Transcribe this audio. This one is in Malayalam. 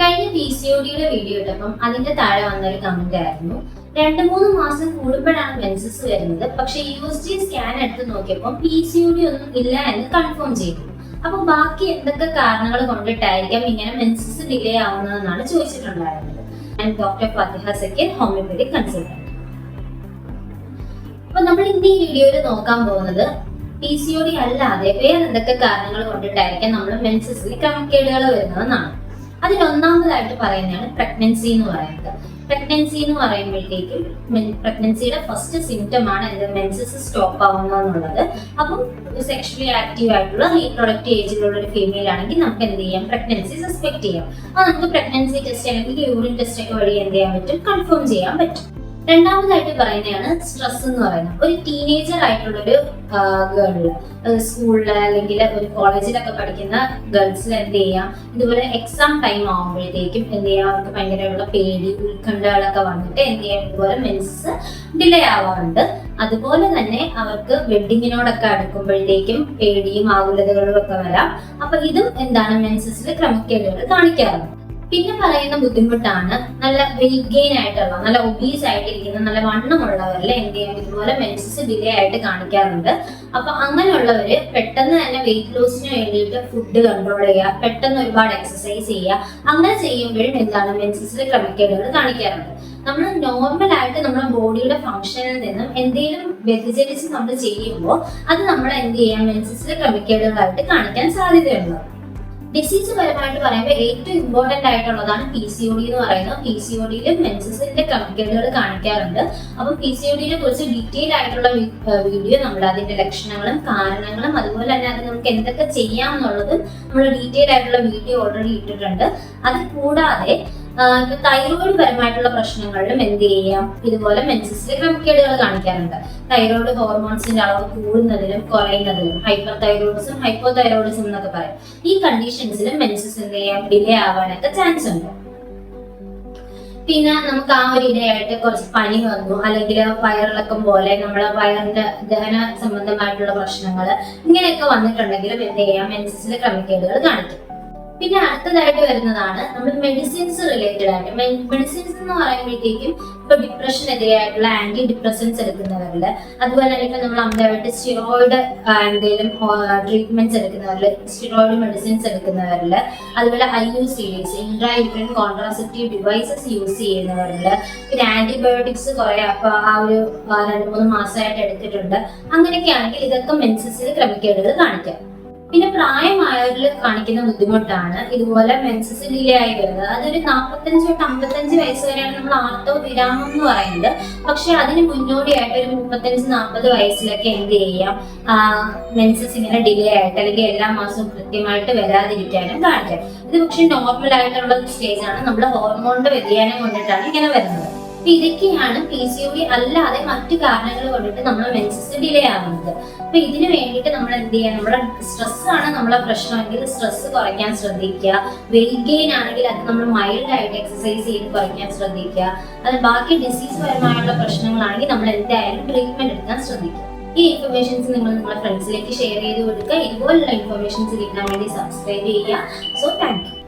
കഴിഞ്ഞ പി സി ഒ ഡിയുടെ വീഡിയോ ഇട്ടപ്പം അതിന്റെ താഴെ വന്നൊരു കമന്റ് ആയിരുന്നു. രണ്ട് മൂന്ന് മാസം കൂടുമ്പോഴാണ് മെൻസസ് വരുന്നത്. പക്ഷെ യു എസ് ജി സ്കാൻ എടുത്ത് നോക്കിയപ്പോൾ പി സി ഒ ഡി ഒന്നും ഇല്ല എന്ന് കൺഫേം ചെയ്തു. അപ്പൊ ബാക്കി എന്തൊക്കെ കാരണങ്ങൾ കൊണ്ടിട്ടായിരിക്കാം ഇങ്ങനെ മെൻസസ് ഡിലേ ആവുന്നതെന്നാണ് ചോദിച്ചിട്ടുണ്ടായിരുന്നത്. ഞാൻ doctor Fathiha Zakir homoeopathy consultant അപ്പൊ നമ്മൾ ഇന്ന് ഈ വീഡിയോയിൽ നോക്കാൻ പോകുന്നത് പി സി ഒ ഡി അല്ലാതെ വേറെ എന്തൊക്കെ കാരണങ്ങൾ കൊണ്ടിട്ടായിരിക്കാം നമ്മൾ മെൻസസിൽ ക്രമക്കേടുകൾ വരുന്നതെന്നാണ്. അതിൽ ഒന്നാമതായിട്ട് പറയുന്നതാണ് പ്രഗ്നൻസി എന്ന് പറയുന്നത്. പ്രഗ്നൻസി എന്ന് പറയുമ്പോഴത്തേക്കും പ്രഗ്നൻസിയുടെ ഫസ്റ്റ് സിംറ്റം ആണ് എന്ത്? മെൻസസ് സ്റ്റോപ്പ് ആവുന്നതെന്നുള്ളത് അപ്പം സെക്ഷലി ആക്റ്റീവ് ആയിട്ടുള്ള റീപ്രൊഡക്റ്റ് ഏജിലുള്ള ഒരു ഫീമെയിൽ ആണെങ്കിൽ നമുക്ക് എന്ത് ചെയ്യാം? പ്രഗ്നൻസി സസ്പെക്ട് ചെയ്യാം. അത് നമുക്ക് പ്രഗ്നൻസി ടെസ്റ്റ് അല്ലെങ്കിൽ യൂറിൻ ടെസ്റ്റ് ഒക്കെ വഴി എന്ത് ചെയ്യാൻ പറ്റും? കൺഫേം ചെയ്യാൻ പറ്റും. രണ്ടാമതായിട്ട് പറയുന്നതാണ് സ്ട്രെസ് എന്ന് പറയുന്നത്. ഒരു ടീനേജർ ആയിട്ടുള്ള ആയിട്ടുള്ളൊരു ഗേളിൽ സ്കൂളിൽ അല്ലെങ്കിൽ ഒരു കോളേജിലൊക്കെ പഠിക്കുന്ന ഗേൾസിൽ എന്ത് ചെയ്യാം? ഇതുപോലെ എക്സാം ടൈം ആകുമ്പോഴത്തേക്കും എന്ത് ചെയ്യാം? അവർക്ക് ഭയങ്കരമായിട്ടുള്ള പേടി ഉത്കണ്ഠകളൊക്കെ വന്നിട്ട് എന്ത് ചെയ്യാം? ഇതുപോലെ മെൻസ് ഡിലേ ആവാറുണ്ട്. അതുപോലെ തന്നെ അവർക്ക് വെഡിങ്ങിനോടൊക്കെ അടുക്കുമ്പോഴത്തേക്കും പേടിയും ആകുലതകളും ഒക്കെ വരാം. അപ്പൊ ഇതും എന്താണ് മെൻസസിൽ ക്രമക്കേടുകൾ കാണിക്കാറുണ്ട്. പിന്നെ പറയുന്ന ബുദ്ധിമുട്ടാണ് നല്ല വെയിറ്റ് ഗെയിൻ ആയിട്ടുള്ള നല്ല ഒബീസ് ആയിട്ടിരിക്കുന്ന നല്ല വണ്ണമുള്ളവരിൽ എന്ത് ചെയ്യും? ഇതുപോലെ മെൻസസ് ഡിലേ ആയിട്ട് കാണിക്കാറുണ്ട്. അപ്പൊ അങ്ങനെയുള്ളവര് പെട്ടെന്ന് തന്നെ വെയിറ്റ് ലോസിന് വേണ്ടിയിട്ട് ഫുഡ് കൺട്രോൾ ചെയ്യുക പെട്ടെന്ന് ഒരുപാട് എക്സസൈസ് ചെയ്യുക. അങ്ങനെ ചെയ്യുമ്പോഴും എന്താണ് മെൻസസിൽ ക്രമക്കേടുകൾ കാണിക്കാറുണ്ട്. നമ്മൾ നോർമൽ ആയിട്ട് നമ്മുടെ ബോഡിയുടെ ഫംഗ്ഷനിൽ നിന്നും എന്തെങ്കിലും വ്യതിചരിച്ച് നമ്മൾ ചെയ്യുമ്പോൾ അത് നമ്മൾ എന്ത് ചെയ്യാം? മെൻസസിൽ ക്രമക്കേടുകളായിട്ട് കാണിക്കാൻ സാധ്യതയുണ്ട്. ഡിസീസ് പരമായിട്ട് പറയുമ്പോൾ ഏറ്റവും ഇമ്പോർട്ടന്റ് ആയിട്ടുള്ളതാണ് പി സി ഒ ഡി എന്ന് പറയുന്നത്. പി സി ഒ ഡിയിൽ മെൻസസിന്റെ ക്രമക്കേടുകൾ കാണിക്കാറുണ്ട്. അപ്പം പി സി ഒ ഡിയെ കുറിച്ച് ഡീറ്റെയിൽ ആയിട്ടുള്ള വീഡിയോ നമ്മൾ അതിന്റെ ലക്ഷണങ്ങളും കാരണങ്ങളും അതുപോലെ തന്നെ അത് നമുക്ക് എന്തൊക്കെ ചെയ്യാം എന്നുള്ളത് നമ്മൾ ഡീറ്റെയിൽ ആയിട്ടുള്ള വീഡിയോ ഓൾറെഡി ഇട്ടിട്ടുണ്ട്. അത് കൂടാതെ തൈറോയിഡ് പരമായിട്ടുള്ള പ്രശ്നങ്ങളിലും എന്ത് ചെയ്യാം? ഇതുപോലെ മെൻസിസിലെ ക്രമക്കേടുകൾ കാണിക്കാറുണ്ട്. തൈറോയിഡ് ഹോർമോൺസിന്റെ അളവ് കൂടുന്നതിലും കുറയുന്നതിലും ഹൈപ്പർ തൈറോയിഡിസം ഹൈപ്പോ തൈറോയിഡിസം എന്നൊക്കെ പറയും. ഈ കണ്ടീഷൻസിലും മെൻസസ് എന്ത് ചെയ്യാം? ഡിലേ ആവാനൊക്കെ ചാൻസ് ഉണ്ട്. പിന്നെ നമുക്ക് ആ ഒരു ഇടയായിട്ട് കുറച്ച് പനി വന്നു അല്ലെങ്കിൽ വയറിളക്കം പോലെ നമ്മളെ വയറിന്റെ ദഹന സംബന്ധമായിട്ടുള്ള പ്രശ്നങ്ങൾ ഇങ്ങനെയൊക്കെ വന്നിട്ടുണ്ടെങ്കിലും എന്ത് ചെയ്യാം? മെൻസിസിലെ ക്രമക്കേടുകൾ കാണിക്കും. പിന്നെ അടുത്തതായിട്ട് വരുന്നതാണ് നമ്മൾ മെഡിസിൻസ് റിലേറ്റഡ് ആയിട്ട്. മെഡിസിൻസ് എന്ന് പറയുമ്പോഴത്തേക്കും ഇപ്പൊ ഡിപ്രഷനെതിരെയായിട്ടുള്ള ആന്റി ഡിപ്രസൻസ് എടുക്കുന്നവരിൽ അതുപോലെ തന്നെ നമ്മൾ അമിതമായിട്ട് സ്റ്റിറോയിഡ് എന്തെങ്കിലും ട്രീറ്റ്മെന്റ്സ് എടുക്കുന്നവരിൽ സ്റ്റിറോയിഡ് മെഡിസിൻസ് എടുക്കുന്നവരിൽ അതുപോലെ I U C Ds intrauterine contraceptive devices use ചെയ്യുന്നവരിൽ പിന്നെ ആന്റിബയോട്ടിക്സ് കുറെ അപ്പൊ ആ ഒരു രണ്ട് മൂന്ന് മാസമായിട്ട് എടുത്തിട്ടുണ്ട്. അങ്ങനെയൊക്കെ ആണെങ്കിൽ ഇതൊക്കെ മെൻസസിൽ ക്രമിക്കേണ്ടത് കാണിക്കാം. പിന്നെ പ്രായമായവരിൽ കാണിക്കുന്ന ബുദ്ധിമുട്ടാണ്. ഇതുപോലെ മെൻസസ് ഡിലേ ആയി വരുന്നത്. അതൊരു നാൽപ്പത്തഞ്ച് തൊട്ട് അമ്പത്തഞ്ച് വയസ്സ് വരെയാണ് നമ്മൾ ആർത്തോ വിരാമം എന്ന് പറയുന്നത്. പക്ഷെ അതിന് മുന്നോടിയായിട്ട് ഒരു മുപ്പത്തഞ്ച് നാൽപ്പത് വയസ്സിലൊക്കെ എന്ത് ചെയ്യാം? മെൻസസ് ഇങ്ങനെ ഡിലേ ആയിട്ട് അല്ലെങ്കിൽ എല്ലാ മാസവും കൃത്യമായിട്ട് വരാതിരിക്കാനും കാണിക്കാം. ഇത് പക്ഷെ നോർമൽ ആയിട്ടുള്ള സ്റ്റേജ് ആണ്. നമ്മുടെ ഹോർമോണിന്റെ വ്യതിയാനം കൊണ്ടിട്ടാണ് ഇങ്ങനെ വരുന്നത്. അപ്പൊ ഇതൊക്കെയാണ് പി സി ഒ ഡി അല്ലാതെ മറ്റു കാരണങ്ങൾ കൊണ്ടിട്ട് നമ്മൾ മെൻസസ് ഡിലേ ആവുന്നത്. അപ്പൊ ഇതിന് വേണ്ടിയിട്ട് നമ്മൾ എന്ത് ചെയ്യുക നമ്മുടെ സ്ട്രെസ് ആണ് നമ്മളെ പ്രശ്നമെങ്കിൽ സ്ട്രെസ് കുറയ്ക്കാൻ ശ്രദ്ധിക്കുക. വെയിറ്റ് ഗെയിൻ ആണെങ്കിൽ അത് നമ്മൾ മൈൽഡ് ആയിട്ട് എക്സസൈസ് ചെയ്ത് കുറയ്ക്കാൻ ശ്രദ്ധിക്കുക. അത് ബാക്കി ഡിസീസ് പരമായുള്ള പ്രശ്നങ്ങളാണെങ്കിൽ നമ്മൾ എന്തായാലും ട്രീറ്റ്മെന്റ് എടുക്കാൻ ശ്രദ്ധിക്കുക. ഈ ഇൻഫർമേഷൻസ് നിങ്ങൾ നിങ്ങളുടെ ഫ്രണ്ട്സിലേക്ക് ഷെയർ ചെയ്ത് കൊടുക്കുക. ഇതുപോലുള്ള ഇൻഫർമേഷൻസ് കിട്ടാൻ വേണ്ടി സബ്സ്ക്രൈബ് ചെയ്യുക. So thank you